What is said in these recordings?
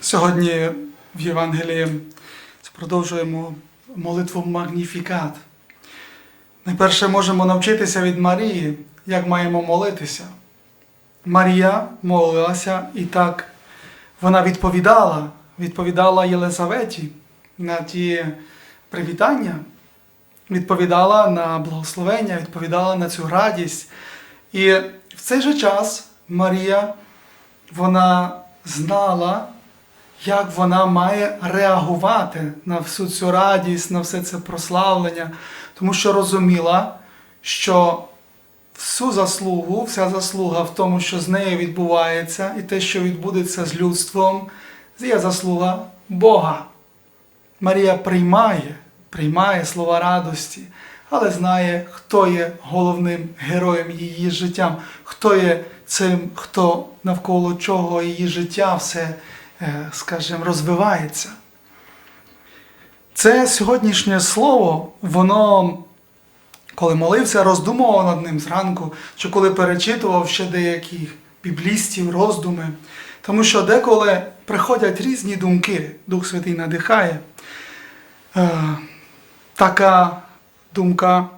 Сьогодні в Євангелії продовжуємо молитву Магніфікат. Найперше можемо навчитися від Марії, як маємо молитися. Марія молилася і так вона відповідала, відповідала Єлизаветі на ті привітання, відповідала на благословення, відповідала на цю радість. І в цей же час Марія вона знала, як вона має реагувати на всю цю радість, на все це прославлення, тому що розуміла, що всю заслугу, вся заслуга в тому, що з нею відбувається, і те, що відбудеться з людством, є заслуга Бога. Марія приймає, приймає слова радості, але знає, хто є головним героєм її життя, хто є цим, хто навколо чого її життя все, скажімо, розвивається. Це сьогоднішнє слово, воно, коли молився, роздумував над ним зранку, чи коли перечитував ще деяких біблістів, роздуми. Тому що деколи приходять різні думки, Дух Святий надихає. Е, така думка,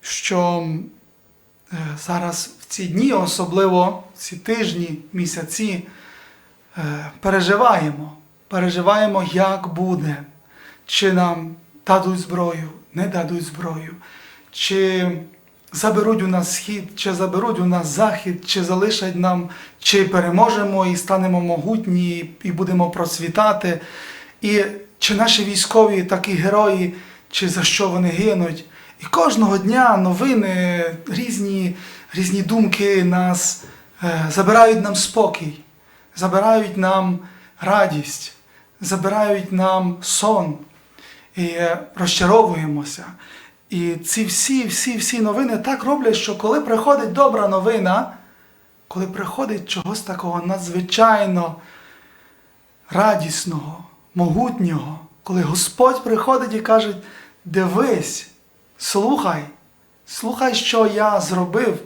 що е, зараз в ці дні, особливо в ці тижні, місяці, е, переживаємо. Переживаємо, як буде, чи нам дадуть зброю, не дадуть зброю, чи заберуть у нас схід, чи заберуть у нас захід, чи залишать нам, чи переможемо і станемо могутні, і будемо процвітати. І чи наші військові такі герої, чи за що вони гинуть. І кожного дня новини, різні, різні думки нас е, забирають нам спокій, забирають нам радість, забирають нам сон і е, розчаровуємося. І ці всі, всі, всі новини так роблять, що коли приходить добра новина, коли приходить чогось такого надзвичайно радісного, могутнього, коли Господь приходить і каже: дивись, слухай, слухай, що я зробив.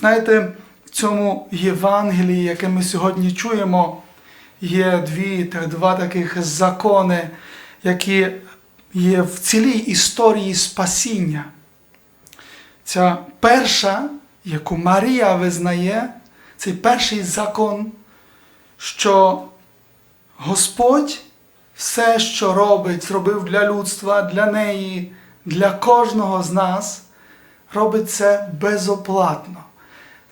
Знаєте, цьому Євангелії, яке ми сьогодні чуємо, є дві, два таких закони, які є в цілій історії спасіння. Ця перша, яку Марія визнає, цей перший закон, що Господь все, що робить, зробив для людства, для неї, для кожного з нас, робить це безоплатно,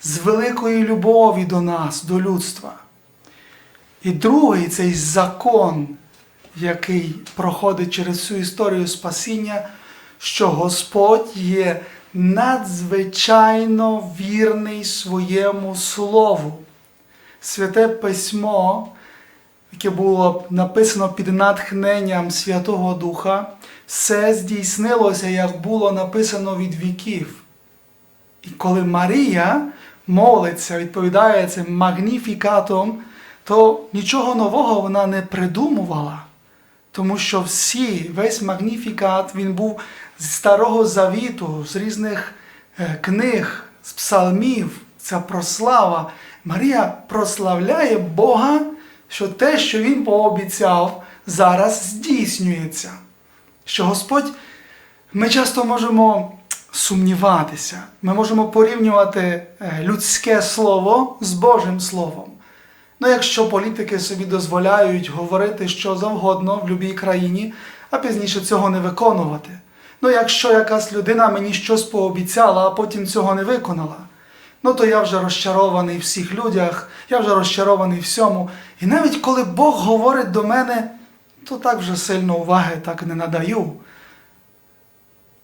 з великої любові до нас, до людства. І другий цей закон, який проходить через всю історію спасіння, що Господь є надзвичайно вірний своєму Слову. Святе Письмо, яке було написано під натхненням Святого Духа, все здійснилося, як було написано від віків. І коли Марія молиться, відповідає цим магніфікатом, то нічого нового вона не придумувала. Тому що всі, весь магніфікат, він був з Старого Завіту, з різних е, книг, з псалмів, ця прослава. Марія прославляє Бога, що те, що Він пообіцяв, зараз здійснюється. Що Господь, ми часто можемо сумніватися, ми можемо порівнювати е, людське слово з Божим Словом. Ну, якщо політики собі дозволяють говорити що завгодно в будь-якій країні, а пізніше цього не виконувати. Ну, якщо якась людина мені щось пообіцяла, а потім цього не виконала, ну то я вже розчарований в всіх людях, я вже розчарований всьому. І навіть коли Бог говорить до мене, то так вже сильно уваги так не надаю.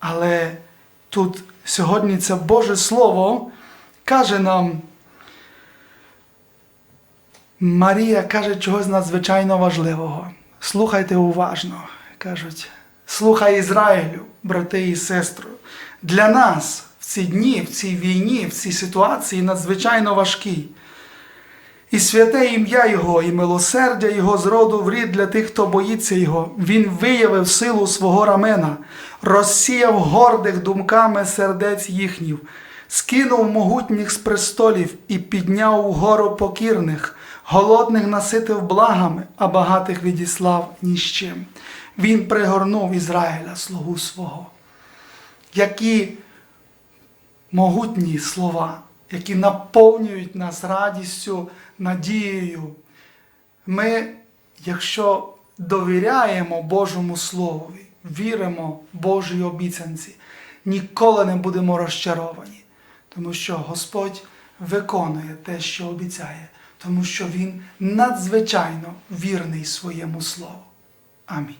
Але тут сьогодні це Боже Слово каже нам. Марія каже чогось надзвичайно важливого. Слухайте уважно, кажуть, слухай Ізраїлю, брати і сестри. Для нас в ці дні, в цій війні, в цій ситуації надзвичайно важкі. І святе ім'я Його, і милосердя Його з роду в рід для тих, хто боїться Його. Він виявив силу свого рамена, розсіяв гордих думками сердець їхніх, скинув могутніх з престолів і підняв угору покірних голодних наситив благами, а багатих відіслав ні з чим. Він пригорнув Ізраїля, слугу свого. Які могутні слова, які наповнюють нас радістю, надією. Ми, якщо довіряємо Божому Словові, віримо Божій обіцянці, ніколи не будемо розчаровані, тому що Господь виконує те, що обіцяє, тому що Він надзвичайно вірний своєму Слову. Амінь.